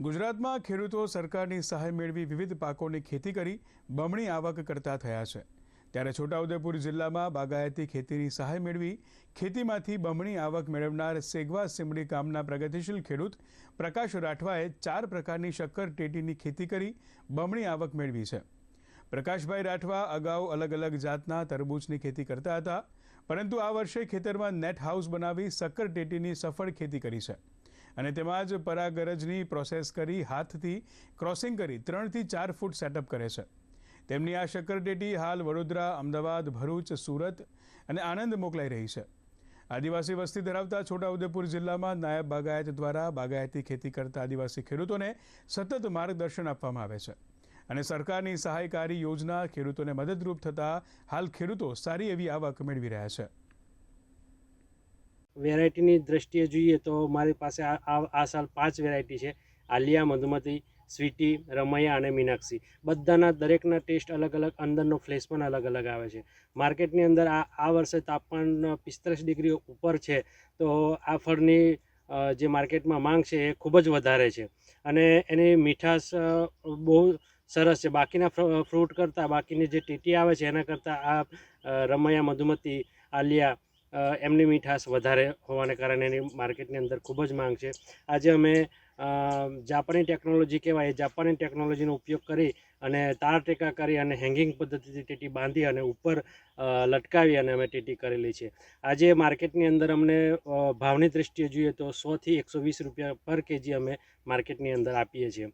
ગુજરાતમાં ખેડૂતો સરકારની સહાય મેળવી વિવિધ પાકોની ખેતી કરી બમણી આવક કરતા થયા છે. ત્યારે છોટાઉદેપુર જિલ્લામાં બાગાયતી ખેતીની સહાય મેળવી ખેતીમાંથી બમણી આવક મેળવનાર સેગવા સિમડી ગામના પ્રગતિશીલ ખેડૂત પ્રકાશ રાઠવાએ ચાર પ્રકારની શક્કર ટેટીની ખેતી કરી બમણી આવક મેળવી છે. પ્રકાશભાઈ રાઠવા અગાઉ અલગ અલગ જાતના તરબૂચની ખેતી કરતા હતા, પરંતુ આ વર્ષે ખેતરમાં નેટ હાઉસ બનાવી શક્કર ટેટીની સફળ ખેતી કરી છે. અને તેમાં જ પરાગરજની પ્રોસેસ કરી, હાથથી ક્રોસિંગ કરી, ત્રણથી ચાર ફૂટ સેટઅપ કરે છે. તેમની આ શક્કર ટેટી હાલ વડોદરા, અમદાવાદ, ભરૂચ, સુરત અને આણંદ મોકલાઈ રહી છે. આદિવાસી વસ્તી ધરાવતા છોટાઉદેપુર જિલ્લામાં નાયબ બાગાયત દ્વારા બાગાયતી ખેતી કરતા આદિવાસી ખેડૂતોને સતત માર્ગદર્શન આપવામાં આવે છે. અને સરકારની સહાયકારી યોજના ખેડૂતોને મદદરૂપ થતા હાલ ખેડૂતો સારી એવી આવક મેળવી રહ્યા છે. વેરાયટીની દ્રષ્ટિએ જોઈએ તો મારી પાસે આ આ સાલ પાંચ વેરાયટી છે. આલિયા મધુમતી, સ્વીટી, રમૈયા અને મીનાક્ષી. બધાના દરેકના ટેસ્ટ અલગ અલગ, અંદરનો ફ્લેશ પણ અલગ અલગ આવે છે. માર્કેટની અંદર આ આ વર્ષે તાપમાન પિસ્તાલીસ ડિગ્રી ઉપર છે, તો આ ફળની જે માર્કેટમાં માંગ છે એ ખૂબ જ વધારે છે. અને એની મીઠાશ બહુ સરસ છે. બાકીના ફ્રૂટ કરતાં, બાકીની જે ટીટી આવે છે, એના કરતાં આ રમૈયા, મધુમતી આલિયા એમની મીઠાશ વધારે હોવાને કારણે એની માર્કેટની અંદર ખૂબ જ માંગ છે. આજે અમે જાપાની ટેકનોલોજી કહેવાય જાપાની ટેકનોલોજીનો ઉપયોગ કરી અને તાર ટેકા કરી અને હેંગિંગ પદ્ધતિથી ટેટી બાંધી અને ઉપર લટકાવી અને અમે ટેટી કરેલી છે. આજે માર્કેટની અંદર અમને ભાવની દૃષ્ટિએ જોઈએ તો સોથી એકસો વીસ રૂપિયા પર કેજી અમે માર્કેટની અંદર આપીએ છીએ.